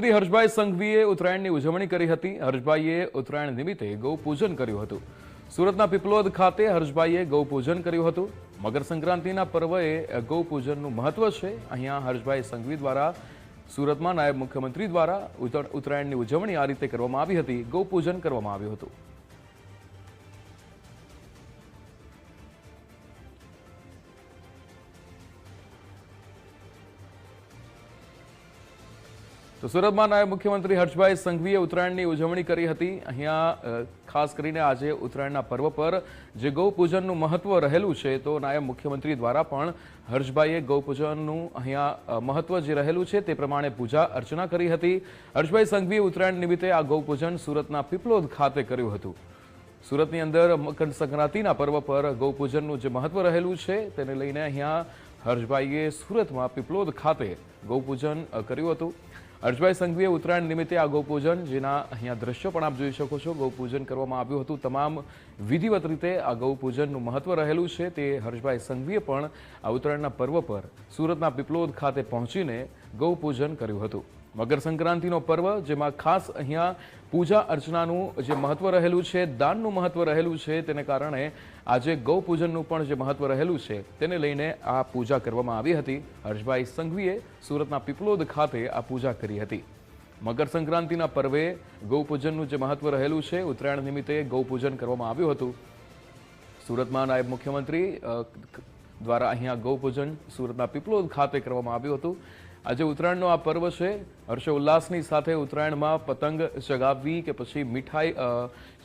શ્રી હર્ષભાઈ સંઘવીએ ઉત્તરાયણની ઉજવણી કરી હતી. હર્ષભાઈએ ઉત્તરાયણ નિમિત્તે ગૌ પૂજન કર્યું હતું. સુરતના પીપલોદ ખાતે હર્ષભાઈએ ગૌ પૂજન કર્યું હતું. મકર સંક્રાંતિના પર્વએ ગૌ પૂજનનું મહત્વ છે. અહીંયા હર્ષભાઈ સંઘવી દ્વારા, સુરતમાં નાયબ મુખ્યમંત્રી દ્વારા ઉત્તરાયણની ઉજવણી આ રીતે કરવામાં આવી હતી. ગૌ પૂજન કરવામાં આવ્યું હતું. તો સુરતમાં નાયબ મુખ્યમંત્રી હર્ષભાઈ સંઘવીએ ઉત્તરાયણની ઉજવણી કરી હતી. અહીંયા ખાસ કરીને આજે ઉત્તરાયણના પર્વ પર જે ગૌ પૂજનનું મહત્વ રહેલું છે, તો નાયબ મુખ્યમંત્રી દ્વારા પણ હર્ષભાઈએ ગૌપૂજનનું અહીંયા મહત્વ જે રહેલું છે તે પ્રમાણે પૂજા અર્ચના કરી હતી. હર્ષભાઈ સંઘવીએ ઉત્તરાયણ નિમિત્તે આ ગૌપૂજન સુરતના પીપલોદ ખાતે કર્યું હતું. સુરતની અંદર મકર સંક્રાંતિના પર્વ પર ગૌપૂજનનું જે મહત્વ રહેલું છે તેને લઈને અહીંયા હર્ષભાઈએ સુરતમાં પીપલોદ ખાતે ગૌપૂજન કર્યું હતું. હર્ષભાઈ સંઘવીએ ઉત્તરાયણ નિમિત્તે આ ગૌપૂજન, જેના અહીંયા દ્રશ્યો પણ આપ જોઈ શકો છો, ગૌપૂજન કરવામાં આવ્યું હતું. તમામ વિધિવત રીતે આ ગૌપૂજનનું મહત્વ રહેલું છે. તે હર્ષભાઈ સંઘવીએ પણ આ ઉત્તરાયણના પર્વ પર સુરતના પીપલોદ ખાતે પહોંચીને ગૌપૂજન કર્યું હતું. મકર સંક્રાંતિનો પર્વ, જેમાં ખાસ અહીંયા પૂજા અર્ચનાનું જે મહત્વ રહેલું છે, દાનનું મહત્વ રહેલું છે, તેને કારણે આજે ગૌ પૂજનનું પણ જે મહત્વ રહેલું છે, તેને લઈને આ પૂજા કરવામાં આવી હતી. હર્ષભાઈ સંઘવીએ સુરતના પીપલોદ ખાતે આ પૂજા કરી હતી. મકર સંક્રાંતિના પર્વે ગૌપૂજનનું જે મહત્વ રહેલું છે, ઉત્તરાયણ નિમિત્તે ગૌપૂજન કરવામાં આવ્યું હતું. સુરતમાં નાયબ મુખ્યમંત્રી દ્વારા અહીંયા ગૌપૂજન સુરતના પીપલોદ ખાતે કરવામાં આવ્યું હતું. આજે ઉત્તરાયણનો આ પર્વ છે. હર્ષોલ્લાસની સાથે ઉત્તરાયણમાં પતંગ ચગાવવી કે પછી મીઠાઈ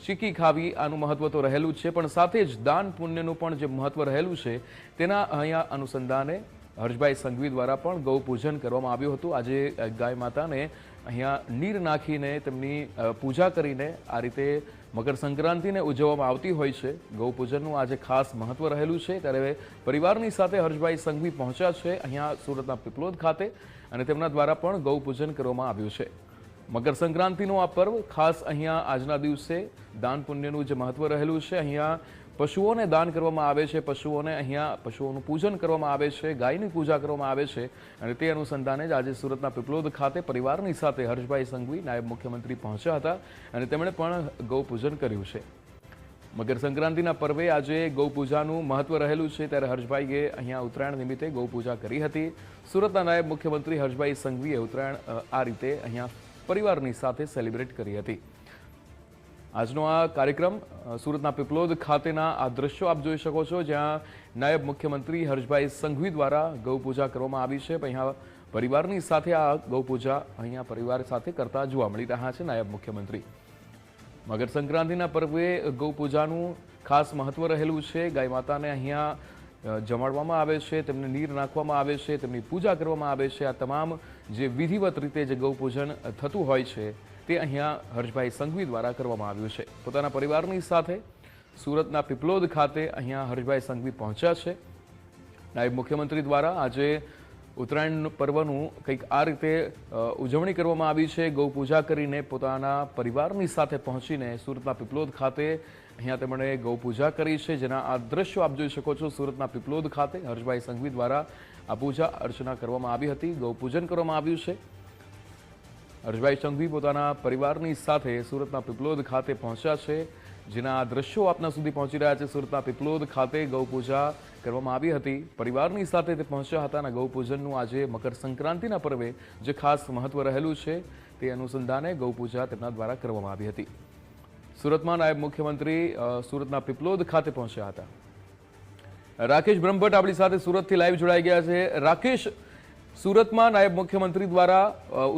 ચીકી ખાવી આનું મહત્વ તો રહેલું જ છે, પણ સાથે જ દાન પુણ્યનું પણ જે મહત્વ રહેલું છે, તેના અહીંયા અનુસંધાને હર્ષભાઈ સંઘવી દ્વારા પણ ગૌ પૂજન કરવામાં આવ્યું હતું. આજે ગાય માતાને અહીંયા નીર નાખીને તેમની પૂજા કરીને આ રીતે મકર સંક્રાંતિને ઉજવવામાં આવતી હોય છે. ગૌ પૂજનનું આજે ખાસ મહત્વ રહેલું છે. ત્યારે પરિવારની સાથે હર્ષભાઈ સંઘવી પહોંચ્યા છે. અહીંયા સુરતના પીપલોદ ખાતે અને તેમના દ્વારા પણ ગૌ પૂજન કરવામાં આવ્યું છે. મકર સંક્રાંતિનું આ પર્વ ખાસ અહીંયા આજના દિવસે દાન પુણ્યનું જે મહત્વ રહેલું છે, અહીંયા પશુઓને દાન કરવામાં આવે છે, પશુઓને અહીંયા પશુઓનું પૂજન કરવામાં આવે છે, ગાયની પૂજા કરવામાં આવે છે અને તે અનુસંધાને જ આજે સુરતના પીપલોદ ખાતે પરિવારની સાથે હર્ષભાઈ સંઘવી નાયબ મુખ્યમંત્રી પહોંચ્યા હતા અને તેમણે પણ ગૌ પૂજન કર્યું છે. મકર સંક્રાંતિના પર્વે આજે ગૌ પૂજાનું મહત્વ રહેલું છે. ત્યારે હર્ષભાઈએ અહીંયા ઉત્તરાયણ નિમિત્તે ગૌ પૂજા કરી હતી. સુરતના નાયબ મુખ્યમંત્રી હર્ષભાઈ સંઘવીએ ઉત્તરાયણ આ રીતે અહીંયા પરિવારની સાથે સેલિબ્રેટ કરી હતી. આજનો આ કાર્યક્રમ સુરતના પીપલોદ ખાતેના આ દ્રશ્યો આપ જોઈ શકો છો, જ્યાં નાયબ મુખ્યમંત્રી હર્ષભાઈ સંઘવી દ્વારા ગૌ પૂજા કરવામાં આવી છે. અહીંયા પરિવારની સાથે આ ગૌ પૂજા અહીંયા પરિવાર સાથે કરતા જોવા મળી રહ્યા છે નાયબ મુખ્યમંત્રી. મકર સંક્રાંતિના પર્વે ગૌ પૂજાનું ખાસ મહત્વ રહેલું છે. ગાય માતાને અહીંયા જમાડવામાં આવે છે, તેમને નીર નાખવામાં આવે છે, તેમની પૂજા કરવામાં આવે છે. આ તમામ જે વિધિવત રીતે જે ગૌ પૂજન થતું હોય છે, તે અહીંયા હર્ષભાઈ સંઘવી દ્વારા કરવામાં આવ્યું છે. પોતાના પરિવારની સાથે સુરતના પીપલોદ ખાતે અહીંયા હર્ષભાઈ સંઘવી પહોંચ્યા છે. નાયબ મુખ્યમંત્રી દ્વારા આજે ઉત્તરાયણ પર્વનું કંઈક આ રીતે ઉજવણી કરવામાં આવી છે. ગૌ પૂજા કરીને પોતાના પરિવારની સાથે પહોંચીને સુરતના પીપલોદ ખાતે અહીંયા તેમણે ગૌ પૂજા કરી છે. જેના આ દ્રશ્યો આપ જોઈ શકો છો. સુરતના પીપલોદ ખાતે હર્ષભાઈ સંઘવી દ્વારા આ પૂજા અર્ચના કરવામાં આવી હતી. ગૌ પૂજન કરવામાં આવ્યું છે. હર્ષભાઈ સંઘવી પોતાના પરિવારની સાથે સુરતના પીપલોદ ખાતે પહોંચ્યા છે. જેના દ્રશ્યો આપના સુધી પહોંચી રહ્યા છે. સુરતના પીપલોદ ખાતે ગૌ પૂજા કરવામાં આવી હતી. પરિવારની સાથે તે પહોંચ્યા હતા અને ગૌ પૂજનનું આજે મકર સંક્રાંતિના પર્વે જે ખાસ મહત્વ રહેલું છે તે અનુસંધાને ગૌ પૂજા તેમના દ્વારા કરવામાં આવી હતી. સુરતમાં નાયબ મુખ્યમંત્રી સુરતના પીપલોદ ખાતે પહોંચ્યા હતા. રાકેશ બ્રહ્મભટ્ટ આપણી સાથે સુરતથી લાઈવ જોડાઈ ગયા છે. રાકેશ, સુરતમાં નાયબ મુખ્યમંત્રી દ્વારા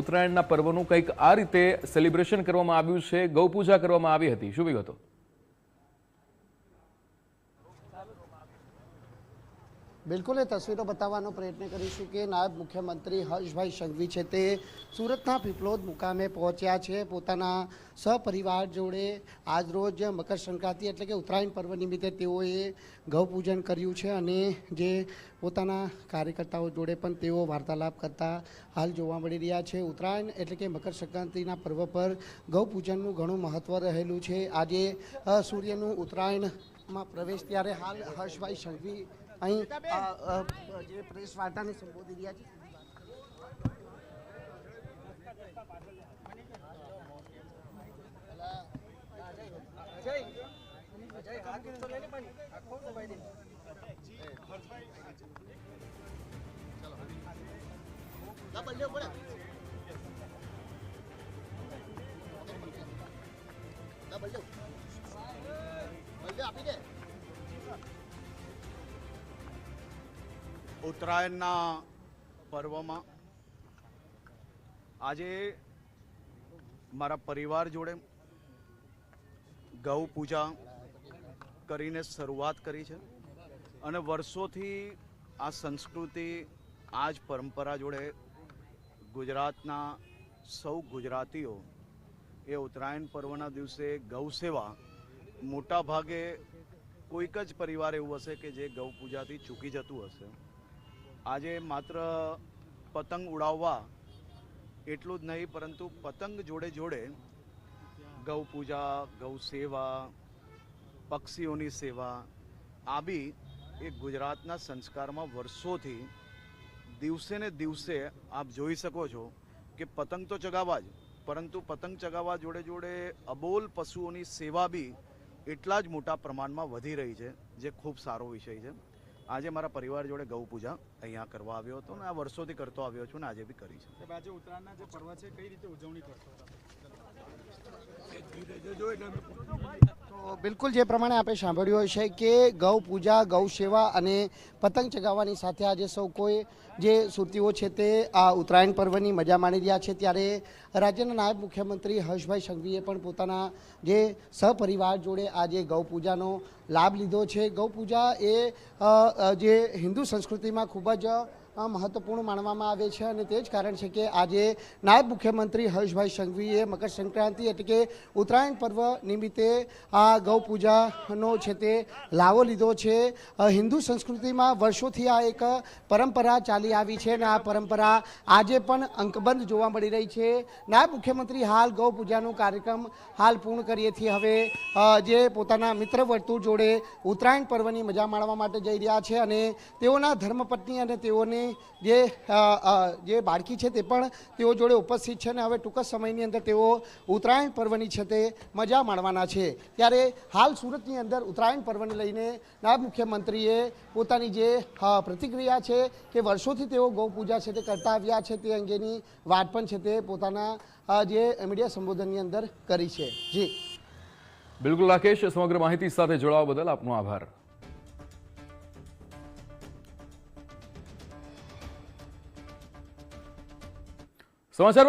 ઉત્તરાયણના પર્વનું કંઈક આ રીતે સેલિબ્રેશન કરવામાં આવ્યું છે. ગૌપૂજા કરવામાં આવી હતી. શું વિગતો? બિલકુલ એ તસવીરો બતાવવાનો પ્રયત્ન કરીશું કે નાયબ મુખ્યમંત્રી હર્ષભાઈ સંઘવી છે તે સુરતના પીપલોદ મુકામે પહોંચ્યા છે. પોતાના સપરિવાર જોડે આજરોજ મકર સંક્રાંતિ એટલે કે ઉત્તરાયણ પર્વ નિમિત્તે તેઓએ ગૌપૂજન કર્યું છે અને જે પોતાના કાર્યકર્તાઓ જોડે પણ તેઓ વાર્તાલાપ કરતા હાલ જોવા મળી રહ્યા છે. ઉત્તરાયણ એટલે કે મકર સંક્રાંતિના પર્વ પર ગૌપૂજનનું ઘણું મહત્ત્વ રહેલું છે. આજે સૂર્યનું ઉત્તરાયણમાં પ્રવેશ ત્યારે હાલ હર્ષભાઈ સંઘવી અહીં જે પ્રેસ વાર્તાને સંબોધી રહ્યા છે. આપી દે. ઉત્તરાયણના પર્વમાં આજે મારા પરિવાર જોડે ગૌ પૂજા કરીને શરૂઆત કરી છે અને વર્ષોથી આ સંસ્કૃતિ, આ જ પરંપરા જોડે ગુજરાતના સૌ ગુજરાતીઓ એ ઉત્તરાયણ પર્વના દિવસે ગૌ સેવા મોટા ભાગે કોઈક જ પરિવાર એવું હશે કે જે ગૌ પૂજાથી ચૂકી જતું હશે. આજે માત્ર પતંગ ઉડાવવા એટલું જ નહીં, પરંતુ પતંગ જોડે જોડે ગૌ પૂજા, ગૌ સેવા, પક્ષીઓની સેવા, આ બી એ ગુજરાતના સંસ્કારમાં વર્ષોથી દિવસે ને દિવસે આપ જોઈ શકો છો કે પતંગ તો ચગાવવા જ, પરંતુ પતંગ ચગાવવા જોડે જોડે અબોલ પશુઓની સેવા બી એટલા જ મોટા પ્રમાણમાં વધી રહી છે, જે ખૂબ સારો વિષય છે. આજે મારા પરિવાર જોડે ગૌ પૂજા અહીંયા કરવા આવ્યો હતો ને આ વર્ષોથી કરતો આવ્યો છું ને આજે બી કરી છે. આજે ઉત્તરાયણના જે પર્વ છે કઈ રીતે ઉજવણી કરશો તો બિલકુલ જે પ્રમાણે આપણે સાંભળ્યું હશે કે ગૌ પૂજા, ગૌ સેવા અને પતંગ ચગાવવાની સાથે આજે સૌ કોઈ જે સુરતીઓ છે તે આ ઉત્તરાયણ પર્વની મજા માણી રહ્યા છે. ત્યારે રાજ્યના નાયબ મુખ્યમંત્રી હર્ષભાઈ સંઘવીએ પણ પોતાના જે સહપરિવાર જોડે આજે ગૌ પૂજાનો લાભ લીધો છે. ગૌ પૂજા એ જે હિન્દુ સંસ્કૃતિમાં ખૂબ જ મહત્વપૂર્ણ માનવામાં આવે છે અને તે જ કારણ છે કે આજે નાયબ મુખ્યમંત્રી હર્ષભાઈ સંઘવીએ મકર સંક્રાંતિ એટલે કે ઉત્તરાયણ પર્વ નિમિત્તે આ ગૌ પૂજાનો છે તે લાવો લીધો છે. હિન્દુ સંસ્કૃતિમાં વર્ષોથી આ એક પરંપરા ચાલી આવી છે અને આ પરંપરા આજે પણ અંકબંધ જોવા મળી રહી છે. નાયબ મુખ્યમંત્રી હાલ ગૌ પૂજાનો કાર્યક્રમ હાલ પૂર્ણ કરીએથી હવે જે પોતાના મિત્ર વર્તુળ જોડે ઉત્તરાયણ પર્વની મજા માણવા માટે જઈ રહ્યા છે અને તેઓના ધર્મપત્ની અને તેઓની જે અ, અ, જે બાળકી છે તે પણ તેઓ જોડે ઉપસ્થિત છે અને હવે ટૂંક જ સમયની અંદર તેઓ ઉત્તરાયણ પર્વની છે તે મજા માણવાના છે. ત્યારે હાલ સુરતની અંદર ઉત્તરાયણ પર્વને લઈને નાયબ મુખ્યમંત્રીએ પોતાની જે પ્રતિક્રિયા છે કે વર્ષોથી તેઓ ગૌ પૂજા છે તે કરતા આવ્યા છે તે અંગેની વાત પણ છે તે પોતાના જે મીડિયા સંબોધનની અંદર કરી છે. જી. બિલકુલ રાકેશ સમગ્ર માહિતી સાથે જોડાવા બદલ આપનો આભાર. Se a